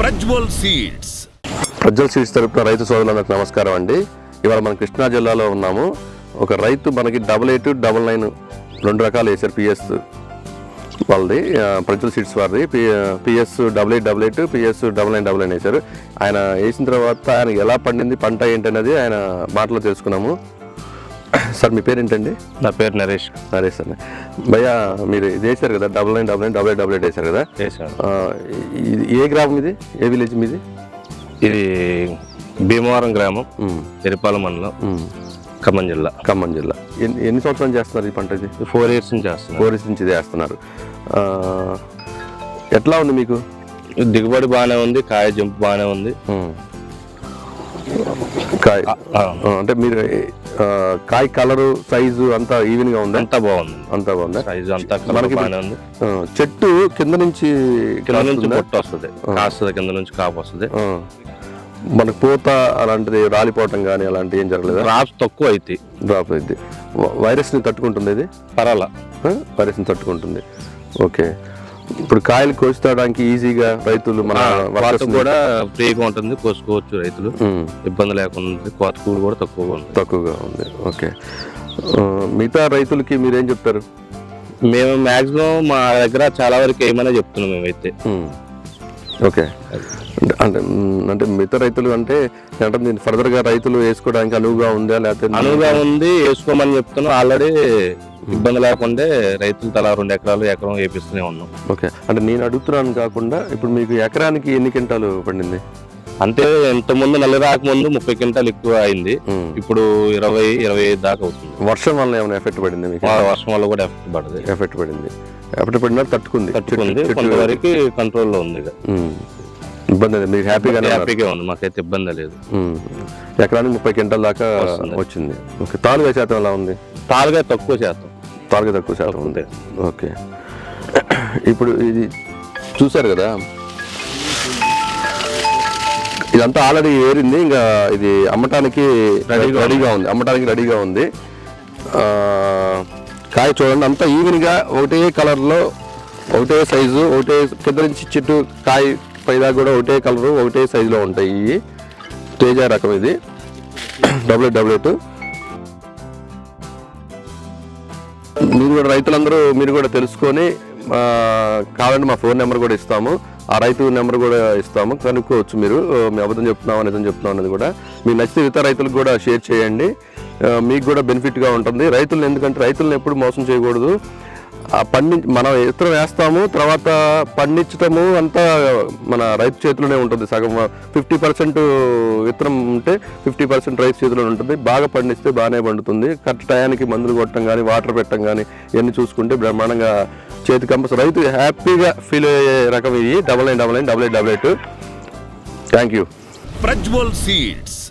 Prajwal seeds. Prajwal seeds తరపున రైతు సోదరులకు నమస్కారం అండి. ఇవాళ మనం కృష్ణా జిల్లాలో ఉన్నాము. ఒక రైతు మనకి డబల్ ఎయిట్ డబల్ నైన్ రెండు రకాలు వేశారు పిఎస్ వాళ్ళది. ప్రజ్వల్ సీడ్స్ వారిది. PS double eight double eight PS double nine double nine వేశారు. ఆయన వేసిన తర్వాత ఆయన ఎలా పండింది పంట ఏంటనేది ఆయన మాటలో తెలుసుకున్నాము. సార్ మీ పేరు ఏంటండి నా పేరు నరేష్. సరే సార్. భయ్యా మీరు ఇది వేశారు కదా double nine double nine double eight double eight వేశారు కదా? ఆ, ఇది ఏ గ్రామం ఇది? ఏ విలేజ్ మీది? ఇది భీమవరం గ్రామం ఎరిపాల మండలం. ఖమ్మం జిల్లా. ఖమ్మం జిల్లా. ఎన్ని ఎన్ని సంవత్సరాలు చేస్తున్నారు ఈ పంట ఇది? ఫోర్ ఇయర్స్ నుంచి చేస్తున్నాను కోరిస్ నుంచి ఇది వేస్తున్నారు ఆ, ఎట్లా ఉంది మీకు? దిగుబడి బాగానే ఉంది కాయ జంపు బాగానే ఉంది. కాయ. ఆ, ఆ, ఆ, అంటే మీరు కాయ కలరు సైజు అంతా ఈవెన్గా ఉందా? అంతా బాగుంది. అంతా బాగుందా? సైజు అంతా మనకి బాగానే ఉంది. చెట్టు కింద నుంచి కింద నుంచి? పొట్టు వస్తుంది. కాస్తుంది కింద నుంచి కాపు వస్తుంది. మనకు పూత అలాంటిది రాలిపోవటం కానీ అలాంటివి ఏం జరగలేదా? క్రాప్స్ తక్కువ అవుతాయి డ్రాప్ అయింది వైరస్ని తట్టుకుంటుంది ఇది? పర్వాలా. ఆ? వైరస్ని తట్టుకుంటుంది. ఓకే. ఇప్పుడు కాయలు కోసుకోవడానికి ఈజీగా రైతులు మన కోత కూడా ఫ్రీగా ఉంటుంది కోసుకోవచ్చు రైతులు. ఇబ్బంది లేకుండా కోత కూలి కూడా తక్కువగా ఉంది. తక్కువగా ఉంది. ఓకే. మిగతా రైతులకి మీరేం చెప్తారు? మేము మాక్సిమం మా దగ్గర చాలా వరకు ఏమైనా చెప్తున్నాం మేమైతే. ఓకే. అంటే అంటే మిగతా రైతులు అంటే అంటే దీన్ని ఫర్దర్గా రైతులు వేసుకోవడానికి అనువుగా ఉందా లేకపోతే అనువుగా ఉంది వేసుకోమని చెప్తున్నాం. ఆల్రెడీ ఇబ్బంది లేకుండా రైతులు తలా రెండు ఎకరాలు ఎకరం వేపిస్తూనే ఉన్నాం. ఓకే. అంటే నేను అడుగుతున్నాను కాకుండా ఇప్పుడు మీకు ఎకరానికి ఎన్ని క్వింటాలు పండింది? అంటే ఇంత ముందు నల్లి రాకముందు ముప్పై క్వింటాలు ఎక్కువ అయింది. ఇప్పుడు ఇరవై ఇరవై ఐదు దాకా అవుతుంది. వర్షం వల్ల ఏమైనా ఎఫెక్ట్ పడింది మీకు? వర్షం వల్ల కూడా ఎఫెక్ట్ పడదు ఎఫెక్ట్ పడింది. ఎఫెక్ట్ పడినా తట్టుకుంది. తట్టుకుంది. కొంతవరకు కంట్రోల్లో ఉంది. ఇబ్బంది లేదు. మీరు ఉన్నారు. హ్యాపీగా ఉంది మాకైతే ఇబ్బంది లేదు. ఎకరానికి ముప్పై క్వింటల్ దాకా. వచ్చింది. ఓకే. తాలుగా శాతం ఎలా ఉంది? తాలుగా తక్కువ శాతం. తాలుగా తక్కువ శాతం ఉంది. ఓకే. ఇప్పుడు ఇది చూసారు కదా? ఇదంతా ఆల్రెడీ ఏరింది. ఇంకా ఇది అమ్మటానికి రెడీగా ఉంది. అమ్మటానికి రెడీగా ఉంది. కాయ చూడండి. అంతా ఈవెన్గా ఒకటే కలర్లో ఒకటే సైజు ఒకటే కింద నుంచి చెట్టు కాయ పైదా కూడా ఒకటే కలరు ఒకటే సైజులో ఉంటాయి ఇవి. తేజ రకం ఇది. డబ్ల్యూ డబ్ల్యూ టూ మీరు కూడా రైతులందరూ మీరు కూడా తెలుసుకొని కావాలంటే మా ఫోన్ నెంబర్ కూడా ఇస్తాము. ఆ రైతు నెంబర్ కూడా ఇస్తాము. కనుక్కోవచ్చు మీరు. మేము అబద్ధం చెప్తున్నాం నిజం చెప్తున్నాం అనేది కూడా. మీకు నచ్చితే ఇతర రైతులకు కూడా షేర్ చేయండి. మీకు కూడా బెనిఫిట్గా ఉంటుంది. రైతులను ఎందుకంటే రైతులను ఎప్పుడు మోసం చేయకూడదు. ఆ పండి మనం విత్తనం వేస్తాము తర్వాత పండించటము అంతా మన రైతు చేతిలోనే ఉంటుంది. సగం ఫిఫ్టీ పర్సెంట్ విత్తనం ఉంటే ఫిఫ్టీ పర్సెంట్ రైతు చేతిలోనే ఉంటుంది. బాగా పండిస్తే బాగానే పండుతుంది. కరెక్ట్ టయానికి మందులు కొట్టడం కానీ వాటర్ పెట్టడం కానీ ఇవన్నీ చూసుకుంటే బ్రహ్మాండంగా చేతి కంపస్ రైతు హ్యాపీగా ఫీల్ అయ్యే రకం ఇది. Double nine double nine double eight double eight. Thank you. Prajwal seeds.